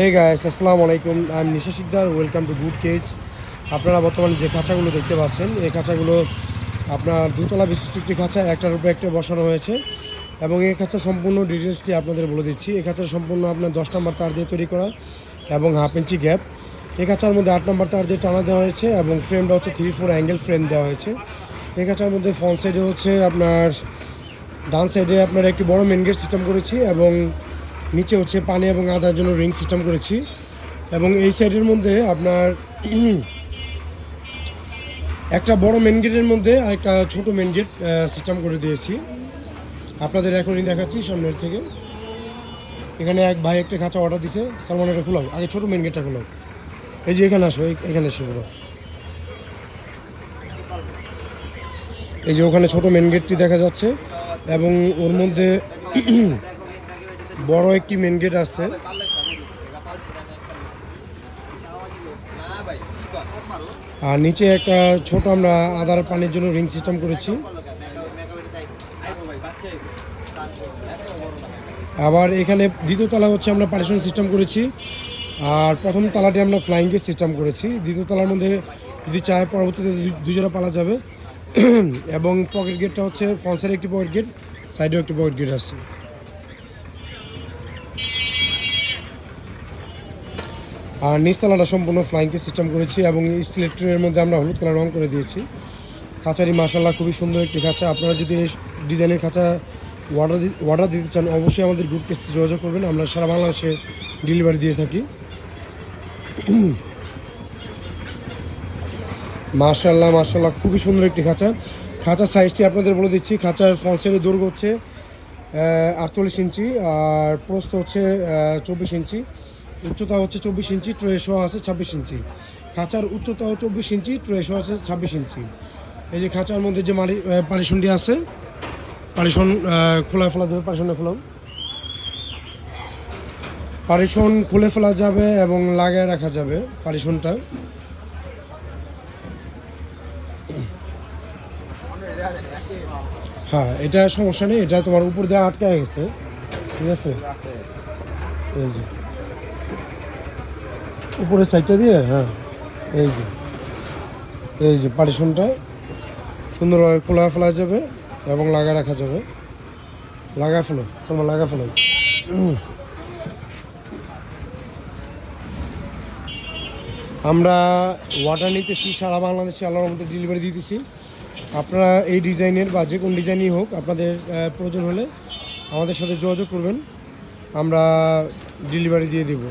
হে guys আসসালামু আলাইকুম। I am Nisha Sikdar welcome to good cage আপনারা বর্তমানে যে খাঁচাগুলো দেখতে পাচ্ছেন, এই খাঁচাগুলো আপনার দুতলা বিশিষ্ট একটি খাঁচা একটার উপরে একটা বসানো হয়েছে। এবং এই খাঁচা সম্পূর্ণ ডিটেলসটি আপনাদের বলে দিচ্ছি। এই খাঁচা সম্পূর্ণ আপনার দশ নম্বর তার দিয়ে তৈরি করা এবং হাফ ইঞ্চি গ্যাপ এই খাঁচার মধ্যে আট নম্বর তার দিয়ে টানা দেওয়া হয়েছে এবং ফ্রেমটা হচ্ছে থ্রি ফোর অ্যাঙ্গেল ফ্রেম দেওয়া হয়েছে। এই খাঁচার মধ্যে ফ্রন্ট সাইডে হচ্ছে আপনার, ডান সাইডে আপনার একটি বড় মেন গেট সিস্টেম করেছি এবং নিচে হচ্ছে পানি এবং আদার জন্য রিং সিস্টেম করেছি। এবং এই সাইডের মধ্যে আপনার একটা বড় মেন গেটের মধ্যে আরেকটা ছোট মেন গেট সিস্টেম করে দিয়েছি। আপনাদের এখনই দেখাচ্ছি সামনের থেকে। এখানে এক ভাই একটা খাঁচা অর্ডার দিছে সালমান এটা খোলাও আগে ছোট মেন গেটটা খোলাও। এই যে এখানে আসো এখানে এসে পুরো এই যে ওখানে ছোট মেন গেটটি দেখা যাচ্ছে। এবং ওর মধ্যে বড় একটি মেন গেট আছে। আর নিচে একটা ছোট আমরা আদার পানির জন্য রিং সিস্টেম করেছি। আবার এখানে দ্বিতীয় তলা হচ্ছে আমরা পার্টিশন সিস্টেম করেছি। আর প্রথম তালাটি আমরা ফ্লাইং গেট সিস্টেম করেছি। দ্বিতীয় তলার মধ্যে যদি চায় পরবর্তীতে দুজোড়া পালা যাবে। এবং পকেট গেটটা হচ্ছে ফ্রন্ট একটি পকেট গেট সাইডেও একটি পকেট গেট আছে। আর নিচতলাটা সম্পূর্ণ ফ্লাইংকে সিস্টেম করেছি এবং স্টিলের ট্রের মধ্যে আমরা হলুদ কালার রং করে দিয়েছি। খাঁচারি মাসাল্লাহ খুবই সুন্দর একটি খাঁচা। আপনারা যদি এই ডিজাইনের খাঁচা অর্ডার অর্ডার দিতে চান, অবশ্যই আমাদের গ্রুপকে যোগাযোগ করবেন। আমরা সারা বাংলাদেশে ডেলিভারি দিয়ে থাকি। মার্শাল্লাহ মার্শাল্লাহ খুবই সুন্দর একটি খাঁচা। খাঁচার সাইজটি আপনাদের বলে দিচ্ছি, খাঁচার সাইডের দৈর্ঘ্য হচ্ছে আটচল্লিশ ইঞ্চি, আর প্রস্থ হচ্ছে চব্বিশ ইঞ্চি। উচ্চতা হচ্ছে চব্বিশ ইঞ্চি ট্রেশো আছে ছাব্বিশ ইঞ্চি। খাঁচার উচ্চতাও চব্বিশ ইঞ্চি ট্রেশো আছে ছাব্বিশ ইঞ্চি। এই যে খাঁচার মধ্যে যে মারি পারিশনটি আছে পারিশন খোলা ফেলা যাবে পারিশনে খোলাও। পারিশন খুলে ফেলা যাবে এবং লাগায় রাখা যাবে পারিশনটা হ্যাঁ এটা সমস্যা নেই, এটা তোমার উপর দিয়ে আটকে গেছে। ঠিক আছে? উপরের সাইডটা দিয়ে? হ্যাঁ। এই যে। এই যে পারিশনটা সুন্দরভাবে খোলা ফেলা যাবে এবং লাগা রাখা যাবে। লাগা ফেলো। তোমার লাগা ফেলো। আমরা ওয়াটার নিতেছি, সারা বাংলাদেশে আল্লাহর মধ্যে ডেলিভারি দিতেছি। আপনারা এই ডিজাইনের বা যে কোন ডিজাইনই হোক আপনাদের প্রয়োজন হলে আমাদের সাথে যোগাযোগ করবেন। আমরা ডেলিভারি দিয়ে দেবো।